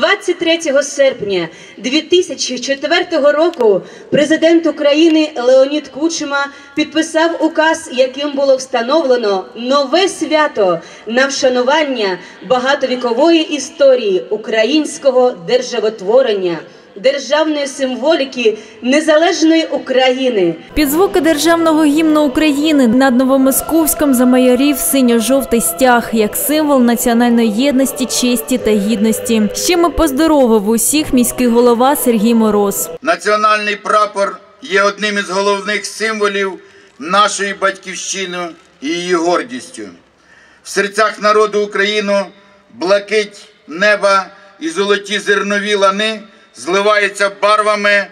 23 серпня 2004 року президент України Леонід Кучма підписав указ, яким було встановлено нове свято на вшанування багатовікової історії українського державотворення, державної символіки незалежної України. Під звуки державного гімну України над Новомосковськом замайорів синьо-жовтий стяг як символ національної єдності, честі та гідності. Чим і поздоровив усіх міський голова Сергій Мороз. Національний прапор є одним із головних символів нашої батьківщини і її гордістю. В серцях народу України блакить неба і золоті зернові лани зливаються барвами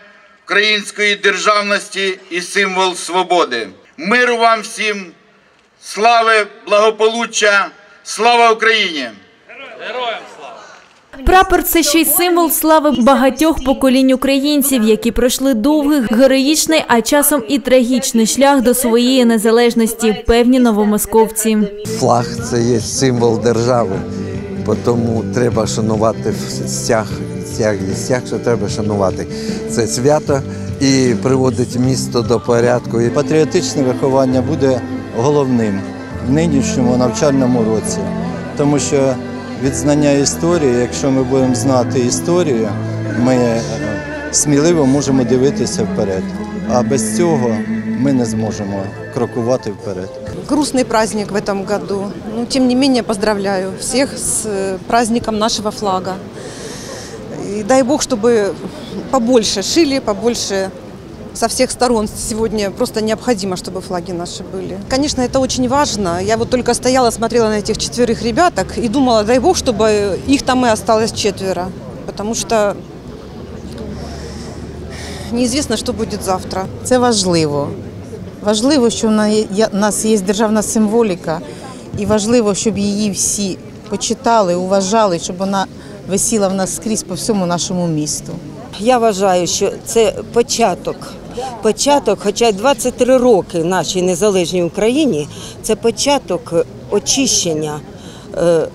української державності і символ свободи. Миру вам всім, слави, благополуччя, слава Україні! Героям слава! Прапор це ще й символ слави багатьох поколінь українців, які пройшли довгий, героїчний, а часом і трагічний шлях до своєї незалежності. Певні новомосковці. Флаг це є символ держави, тому треба шанувати стяг Стяг є стяг, що треба шанувати. Це свято і приводить місто до порядку. І Патріотичне виховання буде головним в нинішньому навчальному році, тому що від знання історії, якщо ми будемо знати історію, ми е, сміливо можемо дивитися вперед. А без цього ми не зможемо крокувати вперед. грустный праздник в этом году. Но тем не менее поздравляю всех с э, праздником нашего флага. И дай бог, чтобы побольше шили, побольше со всех сторон сегодня просто необходимо, чтобы флаги наши были. Конечно, это очень важно. Я вот только стояла, смотрела на этих четверых ребяток и думала, дай бог, чтобы их там и осталось четверо. Потому что неизвестно, что будет завтра. Це важливо. Важливо, що в на- є- в нас є державна символіка, і важливо, щоб її всі почитали, уважали, щоб вона Висіла в нас скрізь по всьому нашому місту. Я вважаю, що це початок. Початок, хоча 23 роки нашій незалежній Україні, це початок очищення е,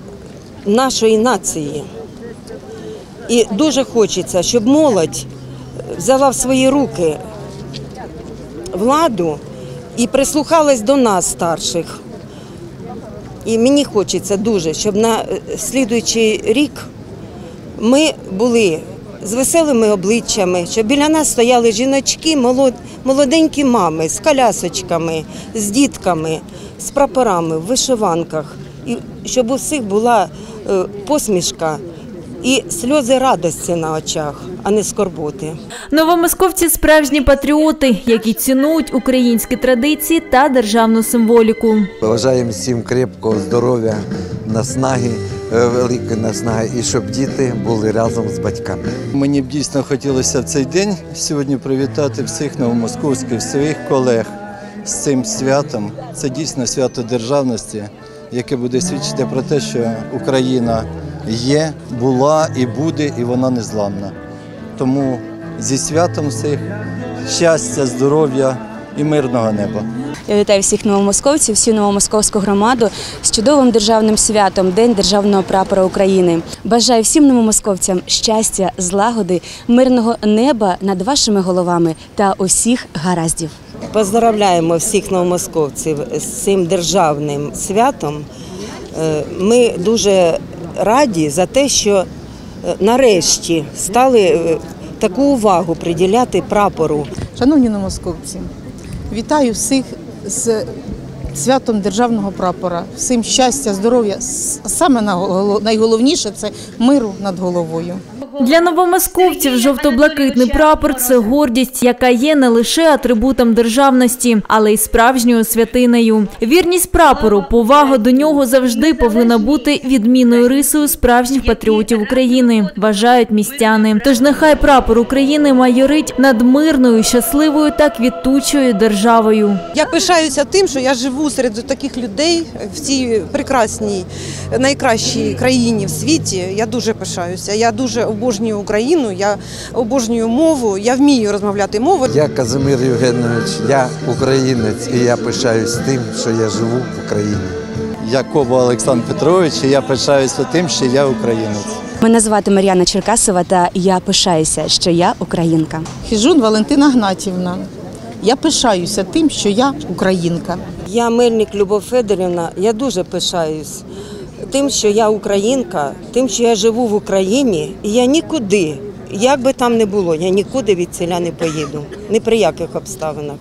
нашої нації. І дуже хочеться, щоб молодь взяла в свої руки владу і прислухалась до нас, старших. І мені хочеться дуже, щоб на е, слідуючий рік ми були з веселими обличчями, щоб біля нас стояли жіночки, молод- молоденькі мами з колясочками, з дітками, з прапорами в вишиванках, і щоб у всіх була е, посмішка і сльози радості на очах, а не скорботи. Новомосковці справжні патріоти, які цінують українські традиції та державну символіку. Бажаємо всім крепкого здоров'я, наснаги, е, великої наснаги, і щоб діти були разом з батьками. Мені б дійсно хотілося в цей день сьогодні привітати всіх новомосковських, своїх колег з цим святом. Це дійсно свято державності, яке буде свідчити про те, що Україна є, була і буде, і вона незламна. Тому зі святом всіх щастя, здоров'я і мирного неба. Я вітаю всіх новомосковців, всю новомосковську громаду з чудовим державним святом День державного прапора України. Бажаю всім новомосковцям щастя, злагоди, мирного неба над вашими головами та усіх гараздів. Поздравляємо всіх новомосковців з цим державним святом. Е, Ми дуже раді за те, що е, нарешті стали е, таку увагу приділяти прапору. Шановні новомосковці, вітаю всіх з святом державного прапора. Всім щастя, здоров'я. Саме найголовніше це миру над головою. Для новомосковців жовто-блакитний прапор це гордість, яка є не лише атрибутом державності, але й справжньою святинею. Вірність прапору, повага до нього завжди повинна бути відмінною рисою справжніх патріотів України, вважають містяни. Тож нехай прапор України майорить над мирною, щасливою та квітучою державою. Я пишаюся тим, що я живу серед таких людей в цій прекрасній, найкращій країні в світі. Я дуже пишаюся. Я дуже обожнюю Україну, я обожнюю мову, я вмію розмовляти мовою. Я Казимир Євгенович, я українець, і я пишаюсь тим, що я живу в Україні. Я Коба Олександр Петрович, і я пишаюся тим, що я українець. Мене звати Мар'яна Черкасова, та я пишаюся, що я українка. Хіжун Валентина Гнатівна. Я пишаюся тим, що я українка. Я мельник Любов Федорівна, я дуже пишаюсь тим, що я українка, тим, що я живу в Україні, і я нікуди, як би там не було, я нікуди від селя не поїду, ні при яких обставинах.